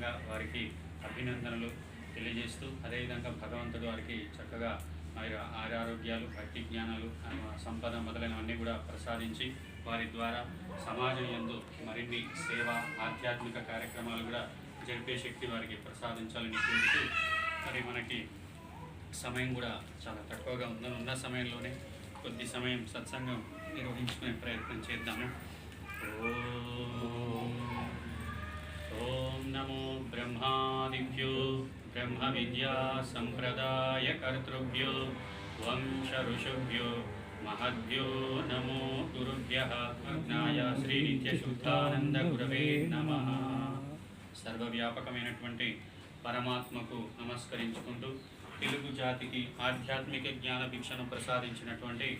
సందర్భంగా వారికి అభినందనలు తెలియజేస్తూ అదేవిధంగా భగవంతుడు వారికి చక్కగా మరి ఆరోగ్యాలు భక్తి జ్ఞానాలు సంపద మొదలైనవన్నీ కూడా ప్రసాదించి వారి ద్వారా సమాజం యందు మరిన్ని సేవ ఆధ్యాత్మిక కార్యక్రమాలు కూడా జరిపే శక్తి వారికి ప్రసాదించాలని కోరుతూ మరి మనకి సమయం కూడా చాలా తక్కువగా ఉందని ఉన్న సమయంలోనే కొద్ది సమయం సత్సంగం నిర్వహించుకునే ప్రయత్నం చేద్దాము. ఓ నమో బ్రహ్మాదిభ్యో బ్రహ్మ విద్యా సంప్రదాయ కర్తృభ్యో వంశ ఋషుభ్యో మహద్భ్యో నమో గురుభ్య అజ్ఞాయ శ్రీ గురవే నమ సర్వవ్యాపకమైనటువంటి పరమాత్మకు నమస్కరించుకుంటూ తెలుగు జాతికి ఆధ్యాత్మిక జ్ఞాన భిక్షను ప్రసాదించినటువంటి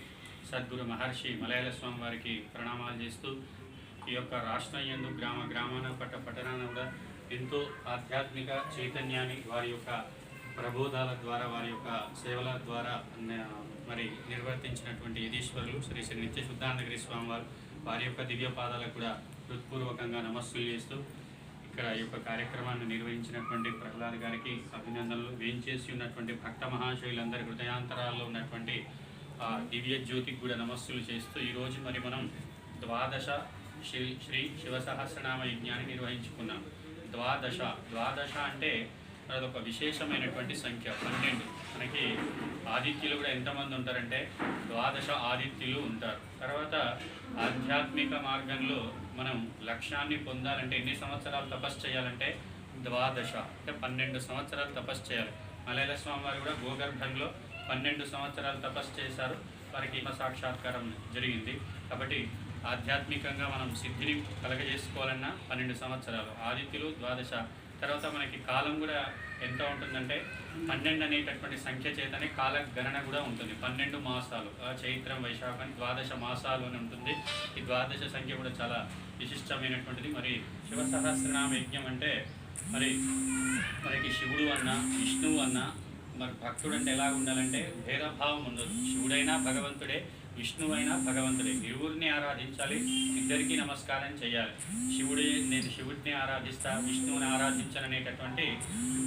సద్గురు మహర్షి మలయాళ స్వామి వారికి ప్రణామాలు చేస్తూ ఈ యొక్క రాష్ట్రం యందు గ్రామ గ్రామాన పట్ట పట్టణాన కూడా ఎంతో ఆధ్యాత్మిక చైతన్యాన్ని వారి యొక్క ప్రబోధాల ద్వారా వారి యొక్క సేవల ద్వారా మరి నిర్వర్తించినటువంటి యదీశ్వరులు శ్రీ శ్రీ నిత్య శుద్ధానందగిరి స్వామి వారు వారి యొక్క దివ్య పాదాలకు కూడా హృత్పూర్వకంగా నమస్సులు చేస్తూ ఇక్కడ ఈ యొక్క కార్యక్రమాన్ని నిర్వహించినటువంటి ప్రహ్లాద్ గారికి అభినందనలు. వేయించేసి ఉన్నటువంటి భక్త మహాశయులందరి హృదయాంతరాల్లో ఉన్నటువంటి ఆ దివ్య జ్యోతికి కూడా నమస్సులు చేస్తూ ఈరోజు మరి మనం ద్వాదశ శ్రీ శ్రీ శివ సహస్రనామ యజ్ఞాన్ని నిర్వహించుకున్నాం. ద్వాదశ. ద్వాదశ అంటే అదొక విశేషమైనటువంటి సంఖ్య పన్నెండు. మనకి ఆదిత్యులు కూడా ఎంతమంది ఉంటారంటే ద్వాదశ ఆదిత్యులు ఉంటారు. తర్వాత ఆధ్యాత్మిక మార్గంలో మనం లక్ష్యాన్ని పొందాలంటే ఎన్ని సంవత్సరాలు తపస్సు చేయాలంటే ద్వాదశ అంటే పన్నెండు సంవత్సరాలు తపస్సు చేయాలి. మలయాళ స్వామి వారు కూడా గోగర్భంలో పన్నెండు సంవత్సరాలు తపస్సు చేశారు. వారికి సాక్షాత్కారం జరిగింది. కాబట్టి ఆధ్యాత్మికంగా మనం సిద్ధిని కలగజేసుకోవాలన్నా పన్నెండు సంవత్సరాలు. ఆదిత్యులు ద్వాదశ. తర్వాత మనకి కాలం కూడా ఎంత ఉంటుందంటే పన్నెండు అనేటటువంటి సంఖ్య చేతనే కాల గణన కూడా ఉంటుంది. పన్నెండు మాసాలు. ఆ చైత్రం వైశాఖం ద్వాదశ మాసాలు అని ఉంటుంది. ఈ ద్వాదశ సంఖ్య కూడా చాలా విశిష్టమైనటువంటిది. మరి శివ సహస్రనామ యజ్ఞం అంటే మరి మనకి శివుడు అన్న విష్ణువు అన్న మరి భక్తుడు అంటే ఎలా ఉండాలంటే భేదభావం ఉండదు. శివుడైనా భగవంతుడే విష్ణువైన భగవంతుడే. ఇరువురిని ఆరాధించాలి. ఇద్దరికీ నమస్కారం చేయాలి. శివుడి నేను శివుడిని ఆరాధిస్తా విష్ణువుని ఆరాధించననేటటువంటి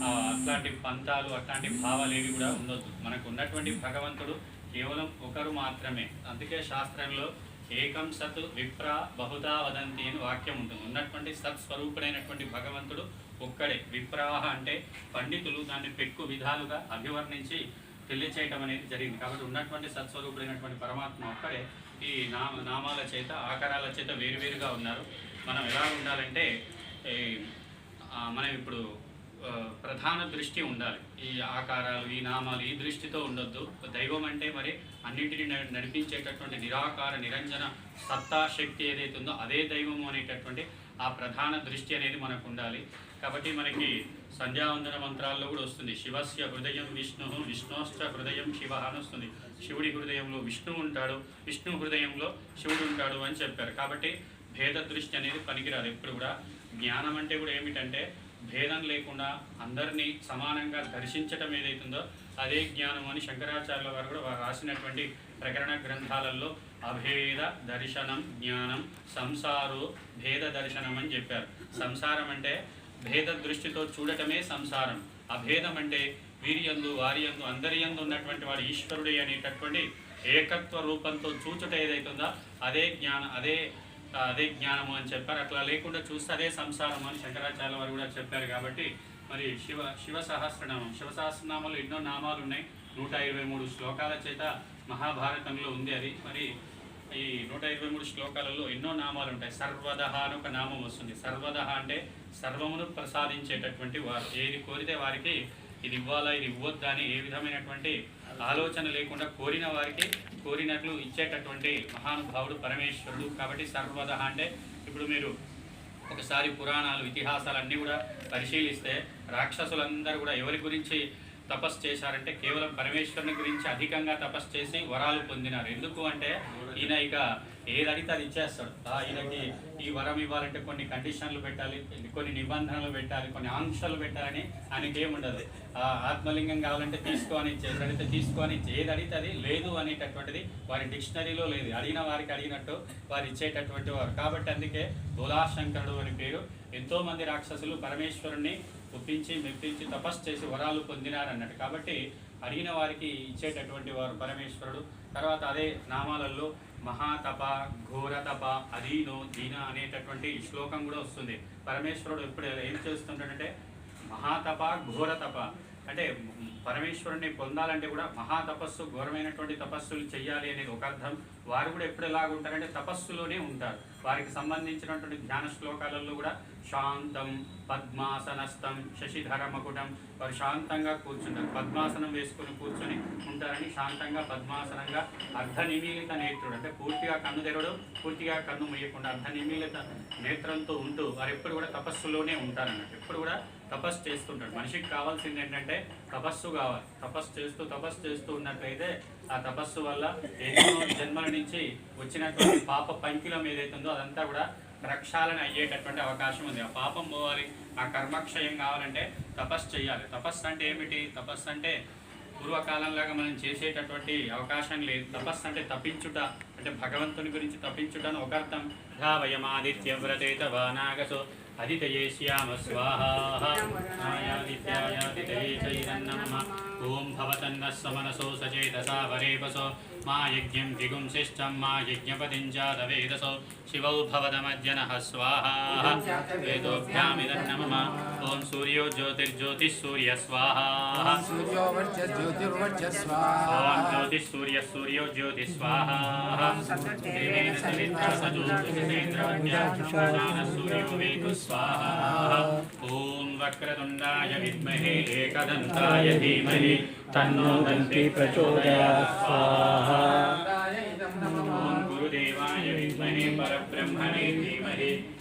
ఆ, అట్లాంటి పంతాలు అట్లాంటి భావాలు ఏవి కూడా ఉండొద్దు. మనకు ఉన్నటువంటి భగవంతుడు కేవలం ఒకరు మాత్రమే. అందుకే శాస్త్రంలో ఏకం సత్ విప్ర బహుదా వదంతి అని వాక్యం ఉంటుంది. ఉన్నటువంటి సత్ స్వరూపుడైనటువంటి భగవంతుడు ఒక్కడే. విప్రాహ అంటే పండితులు దాన్ని పెక్కు విధాలుగా అభివర్ణించి తెలియచేయటం అనేది జరిగింది. కాబట్టి ఉన్నటువంటి సత్స్వరూపుడైనటువంటి పరమాత్మ ఒక్కడే ఈ నామ నామాల చేత ఆకారాల చేత వేరువేరుగా ఉన్నారు. మనం ఎలా ఉండాలంటే ఈ, మనం ఇప్పుడు ప్రధాన దృష్టి ఉండాలి. ఈ ఆకారాలు ఈ నామాలు ఈ దృష్టితో ఉండొద్దు. దైవం అంటే మరి అన్నింటినీ నడిపించేటటువంటి నిరాకార నిరంజన సత్తా శక్తి ఏదైతే ఉందో అదే దైవము అనేటటువంటి ఆ ప్రధాన దృష్టి అనేది మనకు ఉండాలి. కాబట్టి మనకి సంధ్యావందన మంత్రాల్లో కూడా వస్తుంది. శివస్య హృదయం విష్ణు విష్ణోశ్చ హృదయం శివ అని వస్తుంది. శివుడి హృదయంలో విష్ణువు ఉంటాడు. విష్ణు హృదయంలో శివుడు ఉంటాడు అని చెప్పారు. కాబట్టి భేద దృష్టి అనేది పనికిరాదు. ఎప్పుడు కూడా జ్ఞానం అంటే కూడా ఏమిటంటే భేదం లేకుండా అందరినీ సమానంగా దర్శించటం ఏదైతుందో అదే జ్ఞానం అని శంకరాచార్యుల వారు కూడా రాసినటువంటి ప్రకరణ గ్రంథాలలో అభేద దర్శనం జ్ఞానం సంసారు భేద దర్శనం అని చెప్పారు. సంసారం అంటే భేద దృష్టితో చూడటమే సంసారం. అభేదం అంటే వీరియందు వారియందు వారి యందు అందరి యందు ఉన్నటువంటి వాడు ఈశ్వరుడే అనేటటువంటి ఏకత్వ రూపంతో చూచుట ఏదైతుందో? అదే జ్ఞానం అదే అదే జ్ఞానము అని చెప్పారు. అట్లా లేకుండా చూస్తే అదే సంసారం అని శంకరాచార్య వారు కూడా చెప్పారు కాబట్టి మరి శివ శివ సహస్రనామం. శివ సహస్రనామంలో ఎన్నో నామాలు ఉన్నాయి నూట ఇరవై మూడు శ్లోకాల చేత మహాభారతంలో ఉంది అది. మరి ఈ నూట ఇరవై మూడు శ్లోకాలలో ఎన్నో నామాలు ఉంటాయి. సర్వదహ అని ఒక నామం వస్తుంది. సర్వదహ అంటే సర్వమును ప్రసాదించేటటువంటి వారు. ఏది కోరితే వారికి ఇది ఇవ్వాలా ఇది ఇవ్వద్దా అని ఏ విధమైనటువంటి ఆలోచన లేకుండా కోరిన వారికి కోరినట్లు ఇచ్చేటటువంటి మహానుభావుడు పరమేశ్వరుడు. కాబట్టి సర్వదహ అంటే ఇప్పుడు మీరు ఒకసారి పురాణాలు ఇతిహాసాలు అన్నీ కూడా పరిశీలిస్తే రాక్షసులందరూ కూడా ఎవరి గురించి తపస్సు చేశారంటే కేవలం పరమేశ్వరుని గురించి అధికంగా తపస్సు చేసి వరాలు పొందినారు. ఎందుకు అంటే ఈయన ఇక ఏదడితే అది ఇచ్చేస్తాడు. ఈయనకి ఈ వరం ఇవ్వాలంటే కొన్ని కండిషన్లు పెట్టాలి కొన్ని నిబంధనలు పెట్టాలి కొన్ని ఆంక్షలు పెట్టాలని ఆయనకి ఏముండదు ఆ, ఆత్మలింగం కావాలంటే తీసుకో అని ఇచ్చేది ఏదడితే తీసుకో అని అది లేదు అనేటటువంటిది వారి డిక్షనరీలో లేదు. అడిగిన వారికి అడిగినట్టు వారు ఇచ్చేటటువంటి వారు. కాబట్టి అందుకే బోలాశంకరుడు అని పేరు. ఎంతో మంది రాక్షసులు పరమేశ్వరుణ్ణి ఒప్పించి మెప్పించి తపస్సు చేసి వరాలు పొందినారన్నట్టు. కాబట్టి అడిగిన వారికి ఇచ్చేటటువంటి వారు పరమేశ్వరుడు. తర్వాత అదే నామాలలో మహాతప ఘోరతప అధీనో దీన అనేటటువంటి శ్లోకం కూడా వస్తుంది. పరమేశ్వరుడు ఎప్పుడు ఏం చేస్తుంటాడంటే మహాతప ఘోరతప అంటే పరమేశ్వరుని పొందాలంటే కూడా మహాతపస్సు ఘోరమైనటువంటి తపస్సులు చేయాలి అనేది ఒక అర్థం. వారు కూడా ఎప్పుడు ఎలాగ ఉంటారంటే తపస్సులోనే ఉంటారు. వారికి సంబంధించినటువంటి ధ్యాన శ్లోకాలలో కూడా శాంతం పద్మాసనస్థం శశిధర మకుటం వారు శాంతంగా కూర్చుంటారు. పద్మాసనం వేసుకుని కూర్చొని ఉంటారని శాంతంగా పద్మాసనంగా అర్ధ నిమీలిత నేత్రుడు అంటే పూర్తిగా కన్ను తెరవడం పూర్తిగా కన్ను ముయ్యకుండా అర్ధ నిమీలిత నేత్రంతో ఉంటూ వారు ఎప్పుడు కూడా తపస్సులోనే ఉంటారన్నట్టు. ఎప్పుడు కూడా తపస్సు చేస్తుంటాడు. మనిషికి కావాల్సింది ఏంటంటే తపస్సు కావాలి. తపస్సు చేస్తూ తపస్సు చేస్తూ ఉన్నట్లయితే ఆ తపస్సు వల్ల ఎన్నో జన్మల నుంచి వచ్చినటువంటి పాప పంకిలం ఏదైతుందో అదంతా కూడా ప్రక్షాళన అయ్యేటటువంటి అవకాశం ఉంది. ఆ పాపం పోవాలి ఆ కర్మక్షయం కావాలంటే తపస్సు చేయాలి. తపస్సు అంటే ఏమిటి? తపస్సు అంటే పూర్వకాలంలాగా మనం చేసేటటువంటి అవకాశం లేదు. తపస్సు అంటే తప్పించుట అంటే భగవంతుని గురించి తప్పించుట అని ఒక అర్థం. ధావయమాదిత్యవ్రతేత వానాగసో అదితయే శ్యామ స్వాహాదిత్యాయాదితయే చైతన్నమ ఓం ओं भवतन्नः समनसो सचेतसा वरेपसो मा यज्ञं दिगुंसिष्ठं मा यज्ञपतिं च दवेदसो शिवौ भवतमज्जनः स्वाहा। वेदोभ्यामिदं नमः ॐ सूर्यो ज्योतिर्ज्योतिः सूर्य स्वाहा। ॐ ज्योतिः सूर्यः सूर्यो स्वाहा। ॐ वक्रतुण्डाय विद्महे एकदन्ताय धीमहि, तन्नो दन्ति प्रचोदयात्। स्वाहा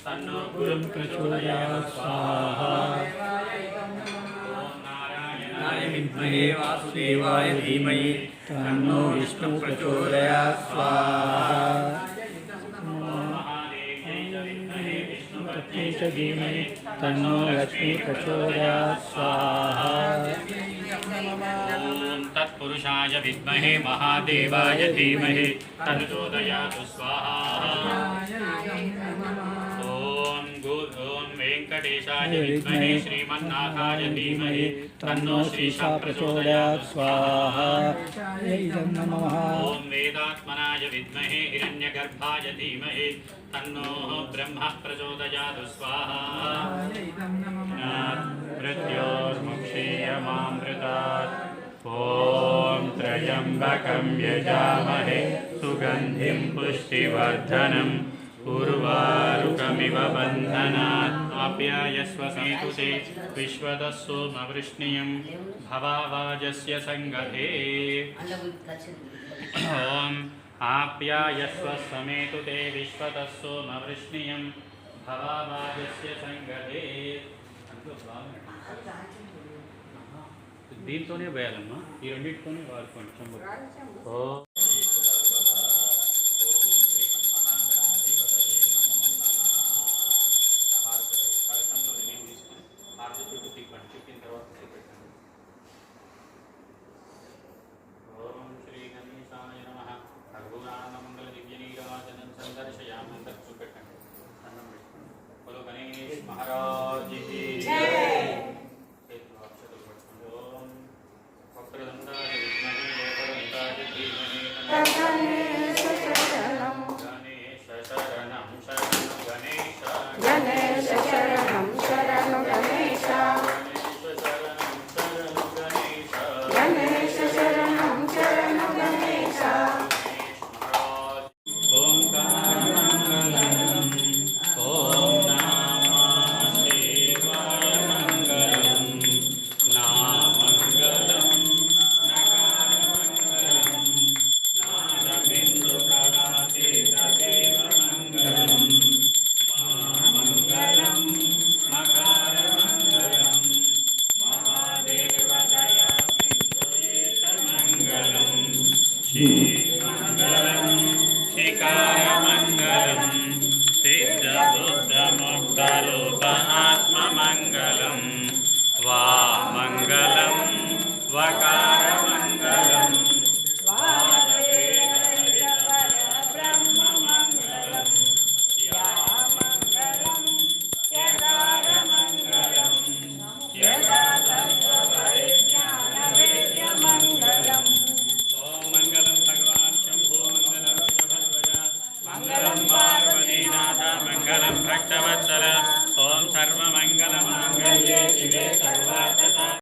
तन्नो गुरुं प्रचोदयात्, स्वाहा। वासुदेवाय धीमहि, तन्नो विष्णु प्रचोदयात्, स्वाहा। शक्ति च धीमे तन्नो लक्ष्मी प्रचोदयात्। स्वाहा तत्पुरुषाय विद्महे महादेवाय धीमहे तन्नोदयातु स्वाहा। ॐ ॐ वेङ्कटेशाय विद्महे श्रीमन्नाथाय धीमहि तन्नो श्रीशा प्रचोदयात्। स्वाहा। ॐ वेदात्मनाय विद्महे हिरण्यगर्भाय धीमहि तन्नो ब्रह्म प्रचोदयातु स्वाहा। प्रत्योर्मुक्षीयमामृतात् ॐ त्र्यम्बकं यजामहे सुगन्धिं पुष्टिवर्धनम् उर्वारुकमिव बन्धनात् आप्यायस्व समीकुशे विश्वतः सोमवृष्णियं भवावाजस्य सङ्गते ॐ आप्यायस्व समेतु ते विश्वतः सोमवृष्णियं भवावाजस्य सङ्गते దీంతోనే వేయాలమ్మా ఈ రెండింటితోనే వాడుకోండి చెంబు ఓ ఓం మంగళం సిద్ధ బుద్ధ ముక్తరూప ఆత్మ మంగళం వామంగళం వకా